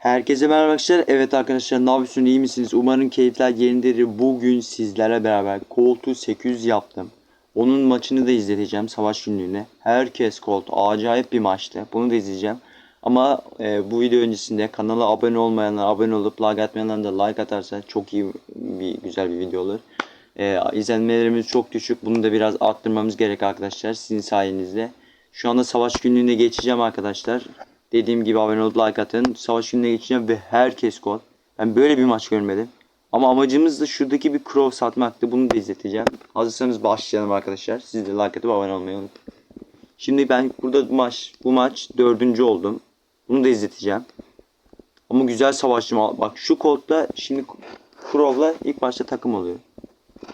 Herkese merhaba arkadaşlar. Evet arkadaşlar ne yapıyorsunuz iyi misiniz? Umarım keyifler yerindedir. Bugün sizlerle beraber Colt'u 800 yaptım. Onun maçını da izleteceğim savaş günlüğüne. Herkes Colt acayip bir maçtı. Bunu da izleyeceğim. Ama e, bu video öncesinde kanala abone olmayanlar abone olup like atmayanlar da like atarsa çok iyi bir güzel bir video olur. E, izlenmelerimiz çok düşük. Bunu da biraz arttırmamız gerek arkadaşlar sizin sayenizde. Şu anda savaş günlüğüne geçeceğim arkadaşlar. Dediğim gibi abone olup like atın. Savaş gününe geçeceğim ve herkes gol. Ben böyle bir maç görmedim. Ama amacımız da şuradaki bir crow satmaktı. Bunu da izleteceğim. Hazırsanız başlayalım arkadaşlar. Siz de like atıp abone olmayı unutmayın. Şimdi ben burada bu maç, bu maç dördüncü oldum. Bunu da izleteceğim. Ama güzel savaşçım. Bak şu kolda şimdi Crow'la ilk başta takım oluyor.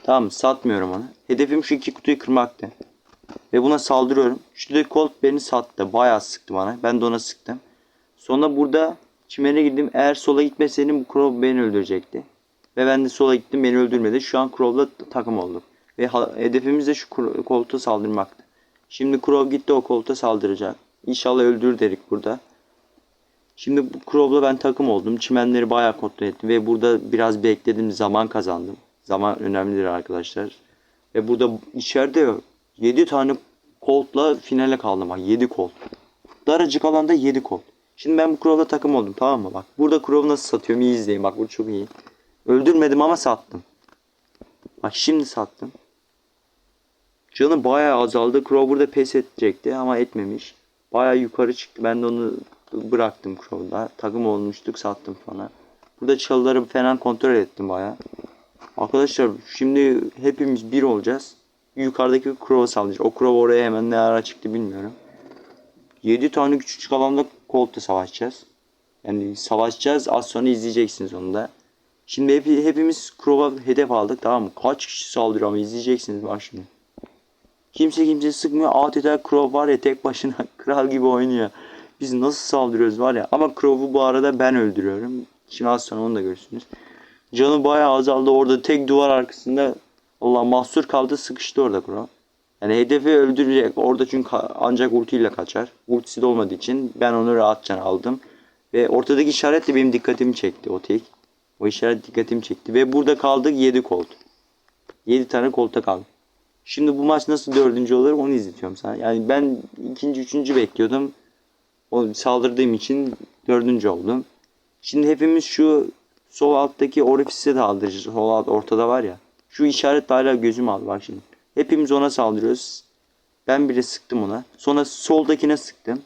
Tamam mı? Satmıyorum onu. Hedefim şu iki kutuyu kırmaktı. Ve buna saldırıyorum. Şuradaki Colt beni sattı. Bayağı sıktı bana. Ben de ona sıktım. Sonra burada çimene girdim. Eğer sola gitmeseydim bu Crow beni öldürecekti. Ve ben de sola gittim beni öldürmedi. Şu an Crow'la takım olduk. Ve hedefimiz de şu Colt'a saldırmaktı. Şimdi Crow gitti o Colt'a saldıracak. İnşallah öldürür dedik burada. Şimdi Crow'la ben takım oldum. Çimenleri bayağı kontrol ettim. Ve burada biraz bekledim. Zaman kazandım. Zaman önemlidir arkadaşlar. Ve burada içeride 7 tane Colt'la finale kaldım. Bak 7 Colt. Daracık alanda 7 Colt. Şimdi ben bu Crow'la takım oldum tamam mı? Bak burada Crow nasıl satıyorum iyi izleyin. Bak bu çok iyi. Öldürmedim ama sattım. Bak şimdi sattım. Canı bayağı azaldı. Crow burada pes edecekti ama etmemiş. Bayağı yukarı çıktı. Ben de onu bıraktım Crow'da. Takım olmuştuk sattım falan. Burada çalıları falan kontrol ettim bayağı. Arkadaşlar şimdi hepimiz bir olacağız. Yukarıdaki Crow'a sallayacağız. O Crow oraya hemen ne ara çıktı bilmiyorum. 7 tane küçük alanda Colt'la savaşacağız. Yani savaşacağız. Az sonra izleyeceksiniz onu da. Şimdi hep, hepimiz Crow'a hedef aldık tamam mı? Kaç kişi saldırıyor ama izleyeceksiniz bak şimdi. Kimse kimse sıkmıyor. Adeta Crow var ya tek başına kral gibi oynuyor. Biz nasıl saldırıyoruz var ya. Ama Crow'u bu arada ben öldürüyorum. Şimdi az sonra onu da görürsünüz. Canı bayağı azaldı. Orada tek duvar arkasında Allah mahsur kaldı sıkıştı orada Crow. Yani hedefi öldürecek. Orada çünkü ancak ultiyle kaçar. Ultisi de olmadığı için ben onu rahatça aldım. Ve ortadaki işaret de benim dikkatimi çekti o tek. O işaret dikkatimi çekti. Ve burada kaldık 7 kolt. 7 tane kolta kaldı. Şimdi bu maç nasıl dördüncü olur onu izletiyorum sana. Yani ben ikinci, üçüncü bekliyordum. O saldırdığım için dördüncü oldum. Şimdi hepimiz şu sol alttaki orifise de aldıracağız. Sol alt ortada var ya. Şu işaret hala gözüm aldı bak şimdi. Hepimiz ona saldırıyoruz. Ben bile sıktım ona. Sonra soldakine sıktım.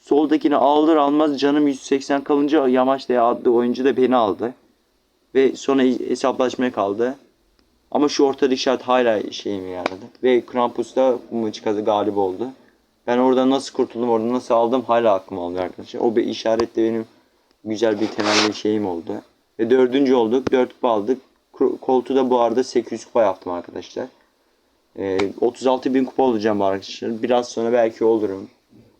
Soldakini alır almaz canım 180 kalınca Yamaç diye adlı oyuncu da beni aldı. Ve sonra hesaplaşmaya kaldı. Ama şu ortadaki işaret hala şeyime yaradı. Ve Krampus da bu maçı kazı galip oldu. Ben oradan nasıl kurtuldum, oradan nasıl aldım hala aklıma oldu arkadaşlar. O bir işaret de benim güzel bir temelli şeyim oldu. Ve dördüncü olduk. Dört aldık. Koltuğu da bu arada 800 kupa yaptım arkadaşlar. Ee, 36 bin kupa olacağım arkadaşlar. Biraz sonra belki olurum.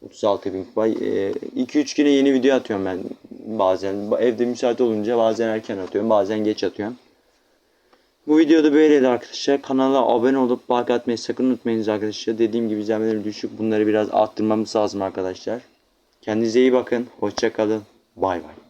36 bin kupa. 2-3 güne yeni video atıyorum ben bazen. Evde müsait olunca bazen erken atıyorum. Bazen geç atıyorum. Bu videoda böyleydi arkadaşlar. Kanala abone olup like atmayı sakın unutmayınız arkadaşlar. Dediğim gibi izlenmelerim düşük. Bunları biraz arttırmamız lazım arkadaşlar. Kendinize iyi bakın. Hoşça kalın. Bay bay.